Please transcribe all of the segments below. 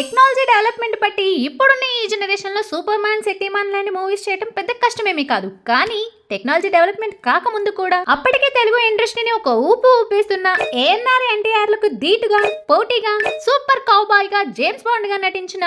Technology development బట్టి ఇప్పుడున్న ఈ జనరేషన్లో సూపర్ మ్యాన్ శక్తిమాన్ లాంటి మూవీస్ చేయడం పెద్ద కష్టమేమీ కాదు. కానీ టెక్నాలజీ డెవలప్మెంట్ కాకముందు కూడా అప్పటికే తెలుగు ఇండస్ట్రీని ఒక ఊపు ఊపిస్తున్న ఏఎన్ఆర్ ఎన్టీఆర్లకు ధీటుగా పోటీగా సూపర్ కౌబాయ్గా జేమ్స్ బాండ్గా నటించిన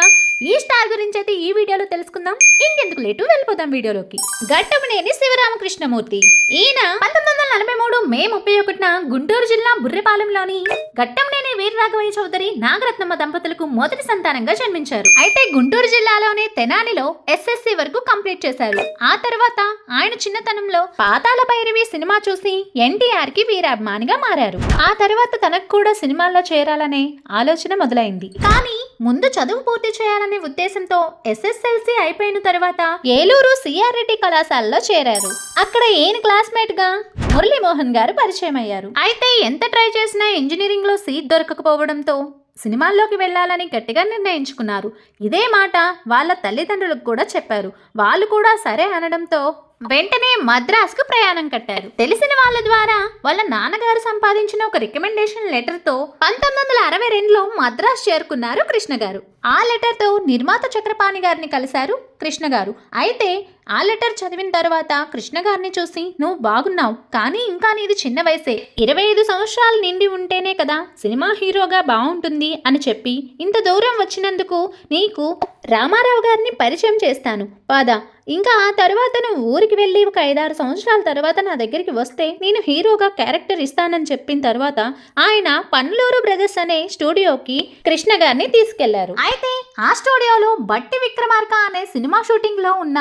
ఈ స్టార్ గురించి అయితే ఈ వీడియోలో తెలుసుకుందాం. ఇంకెందుకు లేటు వెళ్ళిపోదాం వీడియోలోకి. గట్టమనేని శివరామకృష్ణమూర్తి. ఈయన పంతొమ్మిది వందల నలభై మూడు మే ముప్పై ఒకటిన గుంటూరు జిల్లా బుర్రెపాలెంలోని గట్టమనేని వీరరాఘవయ్య చౌదరి నాగరత్నమ్మ దంపతులకు మొదటి సంతానంగా జన్మించారు. అయితే గుంటూరు జిల్లాలోనే తెనాలిలో ఎస్ఎస్సి వరకు కంప్లీట్ చేశారు. ఆ తర్వాత ఆయన చిన్నతనంలో పాతాల భైరవి సినిమా చూసి ఎన్టీఆర్కి వీరాభిమానిగా మారారు. ఆ తర్వాత తనకు కూడా సినిమాల్లో చేరాలనే ఆలోచన మొదలైంది. కానీ ముందు చదువు పూర్తి చేయాలని ఉద్దేశంతో ఎస్ఎస్ఎల్సి అయిపోయిన తర్వాత ఏలూరు సిఆర్ రెడ్డి కళాశాలలో చేరారు. అక్కడ ఈయన క్లాస్మేట్గా మురళీమోహన్ గారు పరిచయం అయ్యారు అయితే ఎంత ట్రై చేసినా ఇంజనీరింగ్లో సీట్ దొరకకపోవడంతో సినిమాల్లోకి వెళ్ళాలని గట్టిగా నిర్ణయించుకున్నారు. ఇదే మాట వాళ్ళ తల్లిదండ్రులకు కూడా చెప్పారు. వాళ్ళు కూడా సరే అనడంతో వెంటనే మద్రాస్కు ప్రయాణం కట్టారు. తెలిసిన వాళ్ళ ద్వారా వాళ్ళ నాన్నగారు సంపాదించిన ఒక రికమెండేషన్ లెటర్తో పంతొమ్మిది వందల అరవై రెండులో మద్రాస్ చేరుకున్నారు కృష్ణ గారు ఆ లెటర్తో నిర్మాత చక్రపాణి గారిని కలిశారు కృష్ణ గారు అయితే ఆ లెటర్ చదివిన తర్వాత కృష్ణ గారిని చూసి నువ్వు బాగున్నావు కానీ ఇంకా నీది చిన్న వయసే. ఇరవై ఐదు సంవత్సరాలు నిండి ఉంటేనే కదా సినిమా హీరోగా బాగుంటుంది అని చెప్పి ఇంత దూరం వచ్చినందుకు నీకు రామారావు గారిని పరిచయం చేస్తాను. పాద ఇంకా ఆ తర్వాత నువ్వు ఊరికి వెళ్ళి ఒక ఐదారు సంవత్సరాల తర్వాత నా దగ్గరికి వస్తే నేను హీరోగా క్యారెక్టర్ ఇస్తానని చెప్పిన తర్వాత ఆయన పన్లూరు బ్రదర్స్ అనే స్టూడియోకి కృష్ణ గారిని తీసుకెళ్ళారు. అయితే ఆ స్టూడియోలో బట్టి విక్రమార్క అనే సినిమా షూటింగ్లో ఉన్న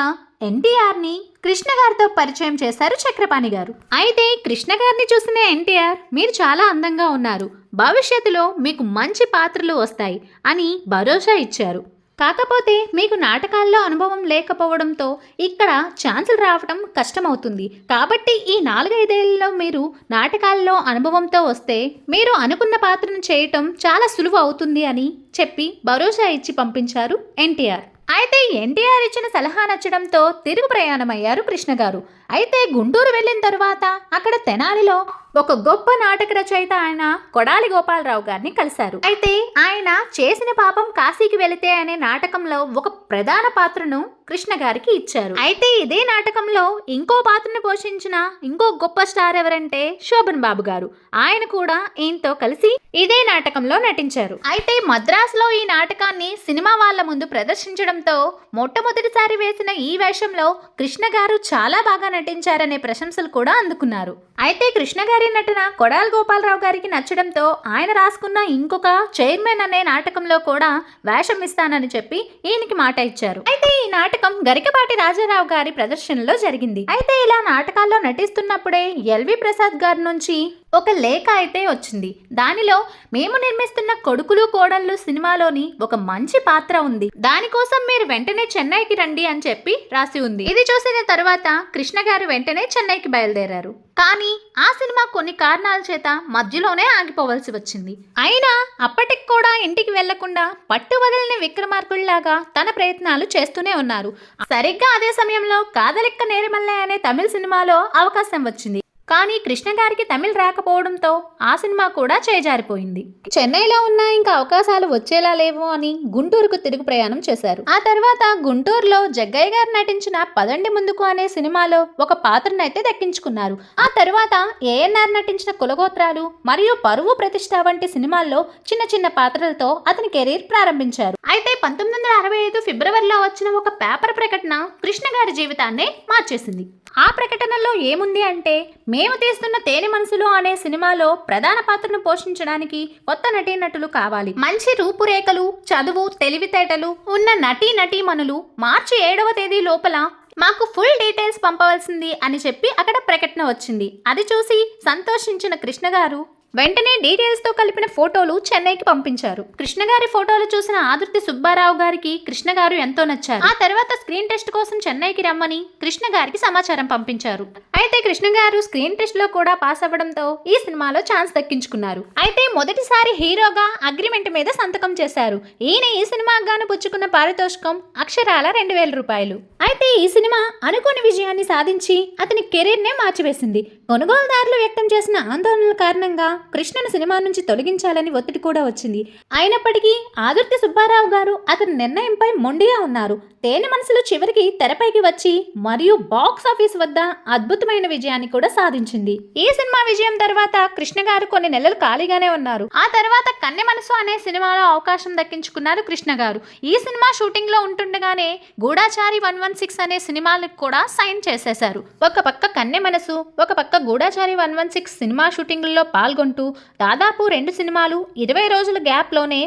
ఎన్టీఆర్ని కృష్ణ గారితో పరిచయం చేశారు చక్రపాణి గారు. అయితే కృష్ణ గారిని చూసిన ఎన్టీఆర్ మీరు చాలా అందంగా ఉన్నారు. భవిష్యత్తులో మీకు మంచి పాత్రలు వస్తాయి అని భరోసా ఇచ్చారు. కాకపోతే మీకు నాటకాల్లో అనుభవం లేకపోవడంతో ఇక్కడ ఛాన్సులు రావడం కష్టమవుతుంది. కాబట్టి ఈ నాలుగైదేళ్ళలో మీరు నాటకాల్లో అనుభవంతో వస్తే మీరు అనుకున్న పాత్రను చేయటం చాలా సులువు అవుతుంది అని చెప్పి భరోసా ఇచ్చి పంపించారు ఎన్టీఆర్. అయితే ఎన్టీఆర్ ఇచ్చిన సలహా నచ్చడంతో తిరుగు ప్రయాణమయ్యారు కృష్ణ గారు. అయితే గుంటూరు వెళ్ళిన తర్వాత అక్కడ తెనాలిలో ఒక గొప్ప నాటక రచయిత ఆయన కొడాలి గోపాలరావు గారిని కలిశారు. అయితే ఆయన చేసిన పాపం కాశీకి వెళితే అనే నాటకంలో ఒక ప్రధాన పాత్రను కృష్ణ గారికి ఇచ్చారు. అయితే ఇదే నాటకంలో ఇంకో పాత్రను పోషించిన ఇంకో గొప్ప స్టార్ ఎవరంటే శోభన్ బాబు గారు. ఆయన కూడా ఈయనతో కలిసి ఇదే నాటకంలో నటించారు. అయితే మద్రాసులో ఈ నాటకాన్ని సినిమా వాళ్ళ ముందు ప్రదర్శించడంతో మొట్టమొదటిసారి వేసిన ఈ వేషంలో కృష్ణ గారు చాలా బాగా నటించారనే ప్రశంసలు కూడా అందుకున్నారు. అయితే కృష్ణ గారి నటన కొడాల గోపాలరావు గారికి నచ్చడంతో ఆయన రాసుకున్న ఇంకొక చైర్మన్ అనే నాటకంలో కూడా వేషం ఇస్తానని చెప్పి ఈయనకి మాట ఇచ్చారు. అయితే ఈ నాటకం గరికపాటి రాజారావు గారి ప్రదర్శనలో జరిగింది. అయితే ఇలా నాటకాల్లో నటిస్తున్నప్పుడే ఎల్వి ప్రసాద్ గారి నుంచి ఒక లేఖ అయితే వచ్చింది. దానిలో మేము నిర్మిస్తున్న కొడుకులు కోడళ్ళు సినిమాలోని ఒక మంచి పాత్ర ఉంది. దానికోసం మీరు వెంటనే చెన్నైకి రండి అని చెప్పి రాసి ఉంది. ఇది చూసిన తర్వాత కృష్ణ గారు వెంటనే చెన్నైకి బయలుదేరారు. కానీ ఆ సినిమా కొన్ని కారణాల చేత మధ్యలోనే ఆగిపోవలసి వచ్చింది. అయినా అప్పటికి కూడా ఇంటికి వెళ్ళకుండా పట్టు వదిలిన విక్రమార్కుల్లాగా తన ప్రయత్నాలు చేస్తూనే ఉన్నారు. సరిగ్గా అదే సమయంలో కాదలిక్క నేరమల్లే అనే తమిళ సినిమాలో అవకాశం వచ్చింది. కానీ కృష్ణ గారికి తమిళ్ రాకపోవడంతో ఆ సినిమా కూడా చేజారిపోయింది. చెన్నైలో ఉన్న ఇంకా అవకాశాలు వచ్చేలా లేవు అని గుంటూరుకు తిరుగు ప్రయాణం చేశారు. ఆ తర్వాత గుంటూరులో జగ్గయ్య గారు నటించిన పదండి ముందుకు అనే సినిమాలో ఒక పాత్రనైతే దక్కించుకున్నారు. ఆ తర్వాత ఏఎన్ఆర్ నటించిన కులగోత్రాలు మరియు పరువు ప్రతిష్ట వంటి సినిమాల్లో చిన్న చిన్న పాత్రలతో అతని కెరీర్ ప్రారంభించారు. అయితే పంతొమ్మిది వందల అరవై ఐదు ఫిబ్రవరిలో వచ్చిన ఒక పేపర్ ప్రకటన కృష్ణ గారి జీవితాన్నే మార్చేసింది. ఆ ప్రకటనలో ఏముంది అంటే మేము తీస్తున్న తేనె మనసులో అనే సినిమాలో ప్రధాన పాత్రను పోషించడానికి కొత్త నటీనటులు కావాలి. మంచి రూపురేఖలు చదువు తెలివితేటలు ఉన్న నటీ నటీమణులు మార్చి ఏడవ తేదీ లోపల మాకు ఫుల్ డీటెయిల్స్ పంపవలసింది అని చెప్పి అక్కడ ప్రకటన వచ్చింది. అది చూసి సంతోషించిన కృష్ణ గారు వెంటనే డీటెయిల్స్తో కలిపిన ఫోటోలు చెన్నైకి పంపించారు. కృష్ణ గారి ఫోటోలు చూసిన ఆదుర్తి సుబ్బారావు గారికి కృష్ణ గారు ఎంతో నచ్చారు. ఆ తర్వాత స్క్రీన్ టెస్ట్ కోసం చెన్నైకి రమ్మని కృష్ణ గారికి సమాచారం పంపించారు. అయితే కృష్ణ గారు స్క్రీన్ టెస్ట్లో కూడా పాస్ అవ్వడంతో ఈ సినిమాలో ఛాన్స్ దక్కించుకున్నారు. అయితే మొదటిసారి హీరోగా అగ్రిమెంట్ మీద సంతకం చేశారు. ఈయన ఈ సినిమాకు గాను పుచ్చుకున్న పారితోషికం అక్షరాల రెండు వేల రూపాయలు. అయితే ఈ సినిమా అనుకోని విజయాన్ని సాధించి అతని కెరీర్నే మార్చివేసింది. కొనుగోలుదారులు వ్యక్తం చేసిన ఆందోళనల కారణంగా కృష్ణను సినిమా నుంచి తొలగించాలని ఒత్తిడి కూడా వచ్చింది. అయినప్పటికీ ఆదుర్తి సుబ్బారావు గారు అతని నిర్ణయంపై మొండిగా ఉన్నారు. తేనె మనసులు చివరికి తెరపైకి వచ్చి మరియు బాక్స్ ఆఫీస్ వద్ద అద్భుత అద్భుతమైన విజయాన్ని కూడా సాధించింది. ఈ సినిమా విజయం తర్వాత కృష్ణ గారు కొన్ని నెలలు ఖాళీగానే ఉన్నారు. ఆ తర్వాత కన్నె మనసు అనే సినిమాలో అవకాశం దక్కించుకున్నారు కృష్ణ గారు. ఈ సినిమా షూటింగ్లో ఉంటుండగానే గూఢాచారి వన్ వన్ సిక్స్ అనే సినిమాలకు కూడా సైన్ చేసేశారు. ఒక పక్క కన్నె మనసు ఒక పక్క గూఢాచారి వన్ వన్ సిక్స్ సినిమా షూటింగ్లలో పాల్గొంటూ దాదాపు రెండు సినిమాలు ఇరవై రోజుల గ్యాప్లోనే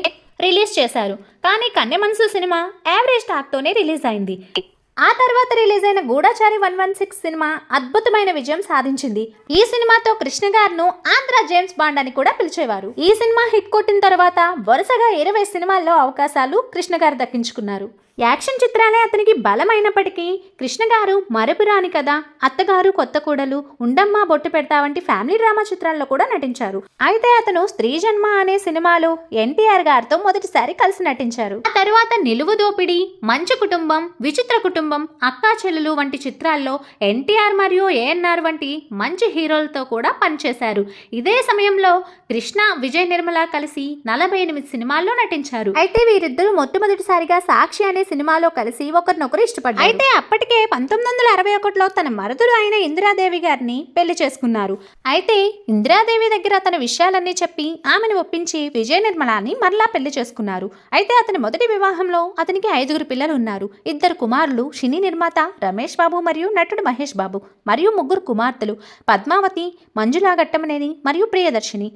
రిలీజ్ చేశారు. కానీ కన్నె మనసు సినిమా యావరేజ్ టాక్తోనే రిలీజ్ అయింది. ఆ తర్వాత రిలీజ్ అయిన గూఢాచారి వన్ వన్ సిక్స్ సినిమా అద్భుతమైన విజయం సాధించింది. ఈ సినిమాతో కృష్ణ గారును ఆంధ్ర జేమ్స్ బాండ్ అని కూడా పిలిచేవారు. ఈ సినిమా హిట్ కొట్టిన తర్వాత వరుసగా ఇరవై సినిమాల్లో అవకాశాలు కృష్ణ గారు దక్కించుకున్నారు. యాక్షన్ చిత్రాలే అతనికి బలమైనప్పటికీ కృష్ణ గారు మరపురాని కథ అత్తగారు కొత్త కూడలు ఉండమ్మా బొట్టు పెడతా వంటి ఫ్యామిలీ డ్రామా చిత్రాల్లో కూడా నటించారు. అయితే అతను స్త్రీ జన్మ అనే సినిమాలో ఎన్టీఆర్ గారితో మొదటిసారి కలిసి నటించారు. ఆ తర్వాత నిలువు దోపిడి మంచు కుటుంబం విచిత్ర కుటుంబం అక్కా చెల్లెలు వంటి చిత్రాల్లో ఎన్టీఆర్ మరియు ఏఎన్ఆర్ వంటి మంచి హీరోలతో కూడా పనిచేశారు. ఇదే సమయంలో కృష్ణ విజయ్ నిర్మల కలిసి నలభై ఎనిమిది సినిమాల్లో నటించారు. అయితే వీరిద్దరూ మొట్టమొదటిసారిగా సాక్షి అనే సినిమాలో కలిసి ఒకరినొకరు ఇష్టపడ్డారు. అయితే అప్పటికే పంతొమ్మిది వందల అరవై ఒకటిలో తన మరుదులు అయిన ఇందిరాదేవి గారిని పెళ్ళి చేసుకున్నారు. అయితే ఇందిరాదేవి దగ్గర తన విషయాలన్నీ చెప్పి ఆమెను ఒప్పించి విజయ నిర్మలాని మరలా పెళ్ళి చేసుకున్నారు. అయితే అతని మొదటి వివాహంలో అతనికి ఐదుగురు పిల్లలు ఉన్నారు. ఇద్దరు కుమారులు సినీ నిర్మాత రమేష్ బాబు మరియు నటుడు మహేష్ బాబు మరియు ముగ్గురు కుమార్తెలు పద్మావతి మంజులా ఘట్టమనేని మరియు ప్రియదర్శిని.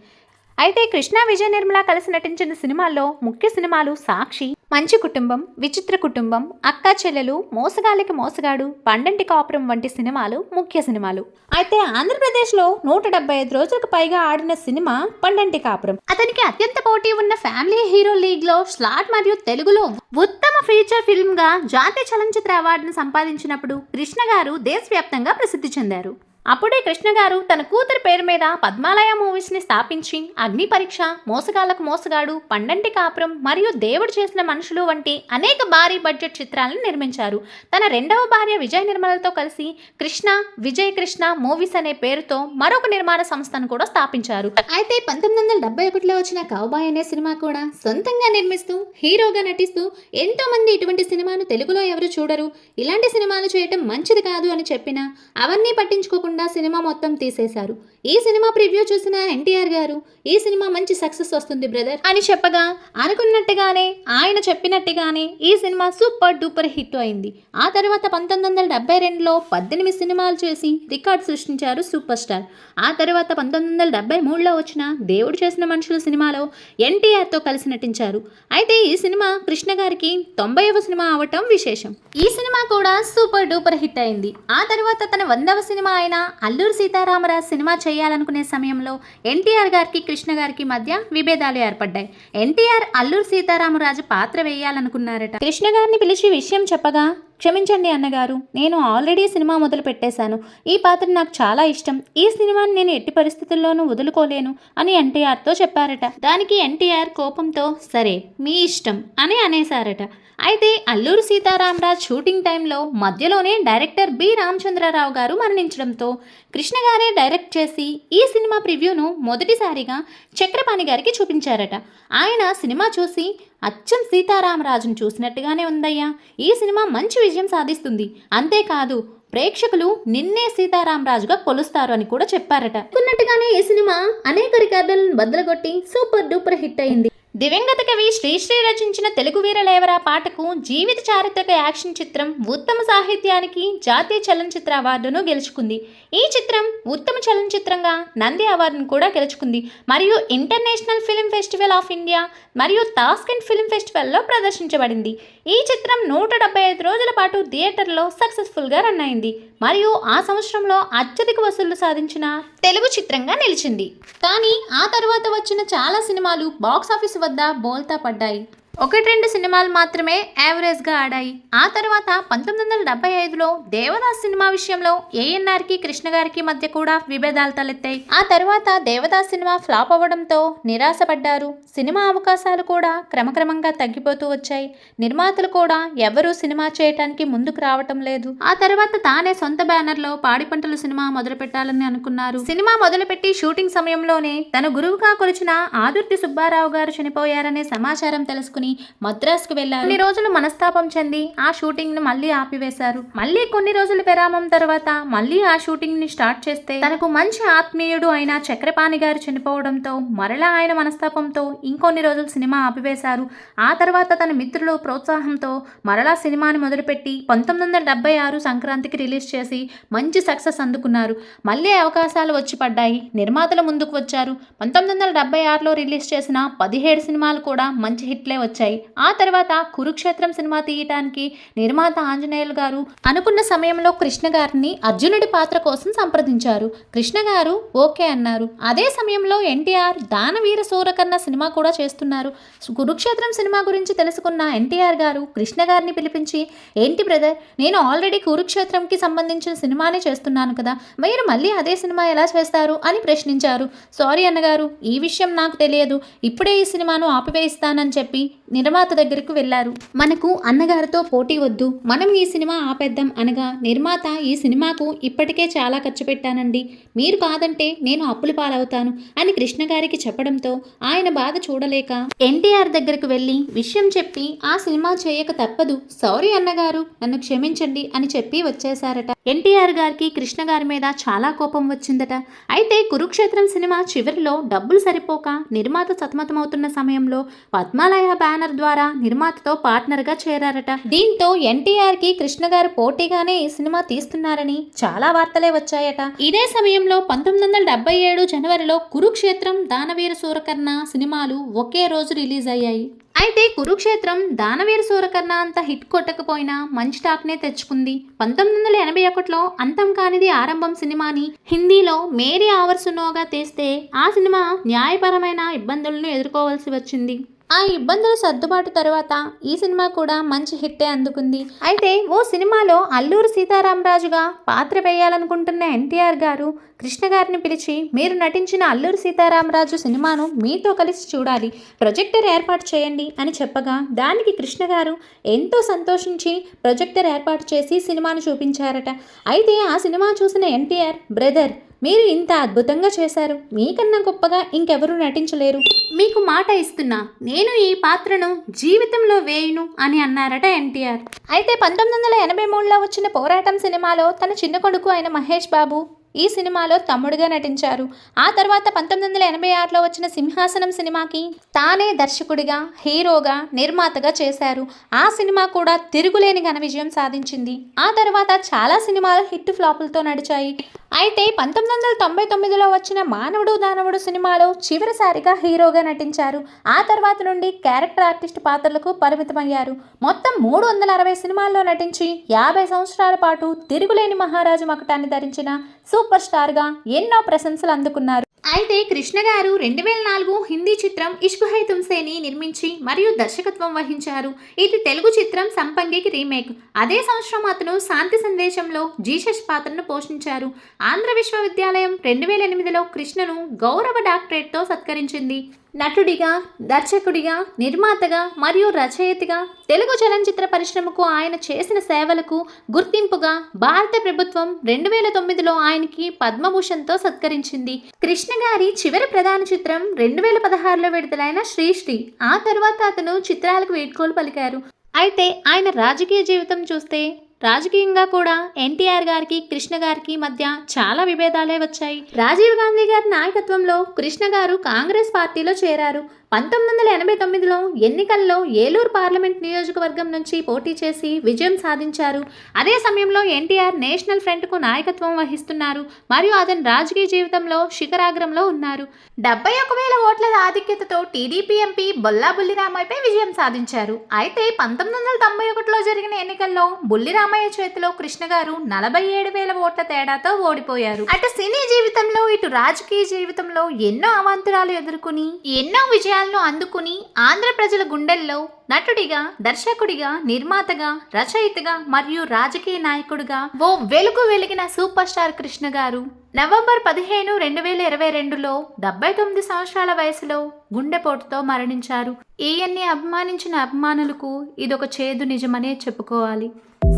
అయితే కృష్ణ విజయ నిర్మల కలిసి నటించిన సినిమాల్లో ముఖ్య సినిమాలు సాక్షి మంచి కుటుంబం విచిత్ర కుటుంబం అక్క చెల్లెలు మోసగాలికి మోసగాడు పండంటి కాపురం వంటి సినిమాలు ముఖ్య సినిమాలు. అయితే ఆంధ్రప్రదేశ్లో నూట డెబ్బై ఐదు రోజులకు పైగా ఆడిన సినిమా పండంటి కాపురం. అతనికి అత్యంత పోటీ ఉన్న ఫ్యామిలీ హీరో లీగ్లో స్లాట్ మరియు తెలుగులో ఉత్తమ ఫీచర్ ఫిల్మ్గా జాతీయ చలనచిత్ర అవార్డును సంపాదించినప్పుడు కృష్ణ గారు దేశవ్యాప్తంగా ప్రసిద్ధి చెందారు. అప్పుడే కృష్ణ గారు తన కూతురి పేరు మీద పద్మాలయ మూవీస్ని స్థాపించి అగ్ని పరీక్ష మోసగాళ్ళకు మోసగాడు పండంటి కాపురం మరియు దేవుడు చేసిన మనుషులు వంటి అనేక భారీ బడ్జెట్ చిత్రాలను నిర్మించారు. తన రెండవ భార్య విజయ నిర్మలతో కలిసి కృష్ణ విజయ్ కృష్ణ మూవీస్ అనే పేరుతో మరొక నిర్మాణ సంస్థను కూడా స్థాపించారు. అయితే పంతొమ్మిది వందల డెబ్బై ఒకటిలో వచ్చిన కౌబాయ్ అనే సినిమా కూడా సొంతంగా నిర్మిస్తూ హీరోగా నటిస్తూ ఎంతో మంది ఇటువంటి సినిమాను తెలుగులో ఎవరు చూడరు. ఇలాంటి సినిమాలు చేయటం మంచిది కాదు అని చెప్పినా అవన్నీ పట్టించుకోకుండా సినిమా మొత్తం తీసేశారు. ఈ సినిమా ప్రివ్యూ చూసిన ఎన్టీఆర్ గారు ఈ సినిమా మంచి సక్సెస్ వస్తుంది బ్రదర్ అని చెప్పగా అనుకున్నట్టుగానే ఆయన చెప్పినట్టుగానే ఈ సినిమా సూపర్ డూపర్ హిట్ అయింది. ఆ తర్వాత పంతొమ్మిది వందల డెబ్బై రెండులో పద్దెనిమిది సినిమాలు చేసి రికార్డ్ సృష్టించారు సూపర్ స్టార్. ఆ తర్వాత పంతొమ్మిది వందల డెబ్బై మూడులో వచ్చిన దేవుడు చేసిన మనుషుల సినిమాలో ఎన్టీఆర్తో కలిసి నటించారు. అయితే ఈ సినిమా కృష్ణ గారికి తొంభైవ సినిమా అవటం విశేషం. ఈ సినిమా కూడా సూపర్ డూపర్ హిట్ అయింది. ఆ తర్వాత తన వందవ సినిమా అయిన అల్లూరు సీతారామరాజు సినిమా చేయాలనుకునే సమయంలో ఎన్టీఆర్ గారికి కృష్ణ గారికి మధ్య విభేదాలు ఏర్పడ్డాయి. ఎన్టీఆర్ అల్లూరు సీతారామరాజు పాత్ర వేయాలనుకున్నారట. కృష్ణ గారిని పిలిచి విషయం చెప్పగా క్షమించండి అన్నగారు నేను ఆల్రెడీ సినిమా మొదలు పెట్టేశాను. ఈ పాత్ర నాకు చాలా ఇష్టం. ఈ సినిమాని నేను ఎట్టి పరిస్థితుల్లోనూ వదులుకోలేను అని ఎన్టీఆర్తో చెప్పారట. దానికి ఎన్టీఆర్ కోపంతో సరే మీ ఇష్టం అని అనేశారట. అయితే అల్లూరు సీతారామరాజ్ షూటింగ్ టైంలో మధ్యలోనే డైరెక్టర్ బి రామచంద్రరావు గారు మరణించడంతో కృష్ణ గారే డైరెక్ట్ చేసి ఈ సినిమా ప్రివ్యూను మొదటిసారిగా చక్రపాణి గారికి చూపించారట. ఆయన సినిమా చూసి అచ్చం సీతారామరాజును చూసినట్టుగానే ఉందయ్యా. ఈ సినిమా మంచి విజయం సాధిస్తుంది. అంతేకాదు ప్రేక్షకులు నిన్నే సీతారామరాజుగా కొలుస్తారు అని కూడా చెప్పారట. అనుకున్నట్టుగానే ఈ సినిమా అనేక రికార్డులను బద్దలగొట్టి సూపర్ డూపర్ హిట్ అయింది. దివంగత కవి శ్రీశ్రీ రచించిన తెలుగు వీరలేవరా పాటకు జీవిత చారిత్రక యాక్షన్ చిత్రం ఉత్తమ సాహిత్యానికి జాతీయ చలనచిత్ర అవార్డును గెలుచుకుంది. ఈ చిత్రం ఉత్తమ చలనచిత్రంగా నంది అవార్డును కూడా గెలుచుకుంది. మరియు international film festival of India మరియు తాస్కెన్ ఫిల్మ్ ఫెస్టివల్లో ప్రదర్శించబడింది. ఈ చిత్రం నూట డెబ్బై ఐదు రోజుల పాటు థియేటర్లో సక్సెస్ఫుల్గా రన్ అయింది. మరియు ఆ సంవత్సరంలో అత్యధిక వసూళ్ళు సాధించిన తెలుగు చిత్రంగా నిలిచింది. కానీ ఆ తర్వాత వచ్చిన చాలా సినిమాలు బాక్స్ ఆఫీస్ వద్ద బోల్తా పడ్డాయి. ఒకటి రెండు సినిమాలు మాత్రమే యావరేజ్గా ఆడాయి. ఆ తర్వాత పంతొమ్మిది వందల డెబ్బై ఐదులో దేవదాస్ సినిమా విషయంలో ఏఎన్ఆర్కి కృష్ణ గారికి మధ్య కూడా విభేదాలు తలెత్తాయి. ఆ తర్వాత దేవదాస్ సినిమా ఫ్లాప్ అవ్వడంతో నిరాశపడ్డారు. సినిమా అవకాశాలు కూడా క్రమక్రమంగా తగ్గిపోతూ వచ్చాయి. నిర్మాతలు కూడా ఎవరూ సినిమా చేయటానికి ముందుకు రావటం లేదు. ఆ తర్వాత తానే సొంత బ్యానర్లో పాడి పంటల సినిమా మొదలు పెట్టాలని అనుకున్నారు. సినిమా మొదలుపెట్టి షూటింగ్ సమయంలోనే తన గురువుగా కొలిచిన ఆదుర్తి సుబ్బారావు గారు చనిపోయారనే సమాచారం తెలుసుకుని మద్రాసుకు వెళ్ళారు. కొన్ని రోజులు మనస్తాపం చెంది ఆ షూటింగ్ను మళ్ళీ ఆపివేశారు. మళ్ళీ కొన్ని రోజుల విరామం తర్వాత మళ్ళీ ఆ షూటింగ్ని స్టార్ట్ చేస్తే తనకు మంచి ఆత్మీయుడు అయిన చక్రపాణి గారు చనిపోవడంతో మరలా ఆయన మనస్తాపంతో ఇంకొన్ని రోజులు సినిమా ఆపివేశారు. ఆ తర్వాత తన మిత్రులు ప్రోత్సాహంతో మరలా సినిమాని మొదలుపెట్టి పంతొమ్మిది వందల డెబ్బై ఆరు సంక్రాంతికి రిలీజ్ చేసి మంచి సక్సెస్ అందుకున్నారు. మళ్ళీ అవకాశాలు వచ్చి పడ్డాయి. నిర్మాతలు ముందుకు వచ్చారు. పంతొమ్మిది వందల డెబ్బై ఆరులో రిలీజ్ చేసిన పదిహేడు సినిమాలు కూడా మంచి హిట్లే వచ్చాయి. వచ్చాయి. ఆ తర్వాత కురుక్షేత్రం సినిమా తీయటానికి నిర్మాత ఆంజనేయులు గారు అనుకున్న సమయంలో కృష్ణ గారిని అర్జునుడి పాత్ర కోసం సంప్రదించారు. కృష్ణ గారు ఓకే అన్నారు. అదే సమయంలో ఎన్టీఆర్ దానవీర సూరకన్న సినిమా కూడా చేస్తున్నారు. కురుక్షేత్రం సినిమా గురించి తెలుసుకున్న ఎన్టీఆర్ గారు కృష్ణ గారిని పిలిపించి ఏంటి బ్రదర్ నేను ఆల్రెడీ కురుక్షేత్రంకి సంబంధించిన సినిమానే చేస్తున్నాను కదా మీరు మళ్ళీ అదే సినిమా ఎలా చేస్తారు? అని ప్రశ్నించారు. సారీ అన్నగారు ఈ విషయం నాకు తెలియదు. ఇప్పుడే ఈ సినిమాను ఆపివేయిస్తానని చెప్పి నిర్మాత దగ్గరకు వెళ్ళారు మనకు అన్నగారితో పోటీ వద్దు. మనం ఈ సినిమా ఆపేద్దాం అనగా నిర్మాత ఈ సినిమాకు ఇప్పటికే చాలా ఖర్చు పెట్టానండి. మీరు కాదంటే నేను అప్పులు పాలవుతాను అని కృష్ణ గారికి చెప్పడంతో ఆయన బాధ చూడలేక ఎన్టీఆర్ దగ్గరకు వెళ్ళి విషయం చెప్పి ఆ సినిమా చేయక తప్పదు. సారీ అన్నగారు. నన్ను క్షమించండి అని చెప్పి వచ్చేశారట. ఎన్టీఆర్ గారికి కృష్ణ గారి మీద చాలా కోపం వచ్చిందట. అయితే కురుక్షేత్రం సినిమా చివరిలో డబ్బులు సరిపోక నిర్మాత సతమతమవుతున్న సమయంలో పద్మాలయ బ్యానర్ ద్వారా నిర్మాతతో పార్ట్నర్గా చేరారట. దీంతో ఎన్టీఆర్కి కృష్ణ గారు పోటీగానే ఈ సినిమా తీస్తున్నారని చాలా వార్తలే వచ్చాయట. ఇదే సమయంలో పంతొమ్మిది వందల డెబ్బై ఏడు జనవరిలో కురుక్షేత్రం దానవీర సూరకర్ణ సినిమాలు ఒకే రోజు రిలీజ్ అయ్యాయి. అయితే కురుక్షేత్రం దానవీర సూరకర్ణ అంత హిట్ కొట్టకపోయినా మంచి టాక్నే తెచ్చుకుంది. పంతొమ్మిది వందల ఎనభై ఒకటిలో అంతం కానిది ఆరంభం సినిమాని హిందీలో మేరీ ఆవర్సునోగా తీస్తే ఆ సినిమా న్యాయపరమైన ఇబ్బందులను ఎదుర్కోవాల్సి వచ్చింది. ఆ ఇబ్బందుల సర్దుబాటు తర్వాత ఈ సినిమా కూడా మంచి హిట్టే అందుకుంది. అయితే ఓ సినిమాలో అల్లూరు సీతారామరాజుగా పాత్ర వేయాలనుకుంటున్న ఎన్టీఆర్ గారు కృష్ణ గారిని పిలిచి మీరు నటించిన అల్లూరు సీతారామరాజు సినిమాను మీతో కలిసి చూడాలి ప్రొజెక్టర్ ఏర్పాటు చేయండి అని చెప్పగా దానికి కృష్ణ గారు ఎంతో సంతోషించి ప్రొజెక్టర్ ఏర్పాటు చేసి సినిమాను చూపించారట. అయితే ఆ సినిమా చూసిన ఎన్టీఆర్ బ్రదర్ మీరు ఇంత అద్భుతంగా చేశారు. మీకన్నా గొప్పగా ఇంకెవరూ నటించలేరు. మీకు మాట ఇస్తున్నా. నేను ఈ పాత్రను జీవితంలో వేయును అని అన్నారట ఎన్టీఆర్. అయితే పంతొమ్మిది వందల ఎనభై మూడులో వచ్చిన పోరాటం సినిమాలో తన చిన్న కొడుకు అయిన మహేష్ బాబు ఈ సినిమాలో తమ్ముడుగా నటించారు. ఆ తర్వాత పంతొమ్మిది వందల ఎనభై ఆరులో వచ్చిన సింహాసనం సినిమాకి తానే దర్శకుడిగా హీరోగా నిర్మాతగా చేశారు. ఆ సినిమా కూడా తిరుగులేని ఘన విజయం సాధించింది. ఆ తర్వాత చాలా సినిమాలు హిట్ ఫ్లాపులతో నడిచాయి. అయితే పంతొమ్మిది వందల తొంభై తొమ్మిదిలో వచ్చిన మానవుడు దానవుడు సినిమాలో చివరిసారిగా హీరోగా నటించారు. ఆ తర్వాత నుండి క్యారెక్టర్ ఆర్టిస్ట్ పాత్రలకు పరిమితమయ్యారు. మొత్తం మూడు వందల అరవై సినిమాల్లో నటించి యాభై సంవత్సరాల పాటు తిరుగులేని మహారాజు మకటాన్ని ధరించిన సూపర్ స్టార్గా ఎన్నో ప్రశంసలు అందుకున్నారు. అయితే కృష్ణ గారు రెండు వేల నాలుగు హిందీ చిత్రం ఇష్క్ హై తుమ్సేని నిర్మించి మరియు దర్శకత్వం వహించారు. ఇది తెలుగు చిత్రం సంపంగికి రీమేక్. అదే సంవత్సరం అతను శాంతి సందేశంలో జీసస్ పాత్రను పోషించారు. ఆంధ్ర విశ్వవిద్యాలయం రెండు వేల ఎనిమిదిలో కృష్ణను గౌరవ డాక్టరేట్తో సత్కరించింది. నటుడిగా దర్శకుడిగా నిర్మాతగా మరియు రచయితగా తెలుగు చలనచిత్ర పరిశ్రమకు ఆయన చేసిన సేవలకు గుర్తింపుగా భారత ప్రభుత్వం రెండు వేల తొమ్మిదిలో ఆయనకి పద్మభూషణ్తో సత్కరించింది. కృష్ణ గారి చివరి ప్రధాన చిత్రం రెండు వేల పదహారులో విడుదలైన శ్రీశ్రీ. ఆ తర్వాత అతను చిత్రాలకు వేడ్కోలు పలికారు. అయితే ఆయన రాజకీయ జీవితం చూస్తే రాజకీయంగా కూడా ఎన్టీఆర్ గారికి కృష్ణ గారికి మధ్య చాలా విభేదాలే వచ్చాయి. రాజీవ్ గాంధీ గారి నాయకత్వంలో కృష్ణ గారు కాంగ్రెస్ పార్టీలో చేరారు. పంతొమ్మిది వందల ఎనభై తొమ్మిదిలో ఎన్నికల్లో ఏలూరు పార్లమెంట్ నియోజకవర్గం నుంచి పోటీ చేసి విజయం సాధించారు. అదే సమయంలో ఎన్టీఆర్ నేషనల్ ఫ్రంట్కు నాయకత్వం వహిస్తున్నారు. మరియు అతని రాజకీయ జీవితంలో శిఖరాగ్రంలో ఉన్నారు. డెబ్బై ఒక వేల ఓట్ల ఆధిక్యతతో టీడీపీ ఎంపీ బొల్లా బుల్లిరామయ్యపై విజయం సాధించారు. అయితే పంతొమ్మిది వందల తొంభై ఒకటిలో జరిగిన ఎన్నికల్లో బుల్లిరామయ్య చేతిలో కృష్ణ గారు నలభై ఏడు వేల ఓట్ల తేడాతో ఓడిపోయారు. అటు సినీ జీవితంలో ఇటు రాజకీయ జీవితంలో ఎన్నో అవాంతరాలు ఎదుర్కొని ఎన్నో విజయాలు విజయాలను అందుకుని ఆంధ్ర ప్రజల గుండెల్లో నటుడిగా దర్శకుడిగా నిర్మాతగా రచయితగా మరియు రాజకీయ నాయకుడిగా ఓ వెలుగు వెలిగిన సూపర్ స్టార్ కృష్ణ గారు నవంబర్ పదిహేను రెండు వేల ఇరవై రెండులో డెబ్బై తొమ్మిది సంవత్సరాల వయసులో గుండెపోటుతో మరణించారు. ఈయన్ని అభిమానించిన అభిమానులకు ఇదొక చేదు నిజమనే చెప్పుకోవాలి.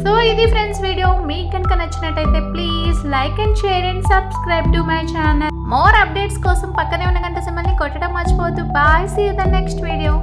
సో ఇది ఫ్రెండ్స్ వీడియో. మీకు కనుక నచ్చినట్టయితే please like and share and subscribe to my channel. More updates కోసం పక్కనే ఉన్న గంట సింబల్ని కొట్టడం మర్చిపోవద్దు. Bye see the next video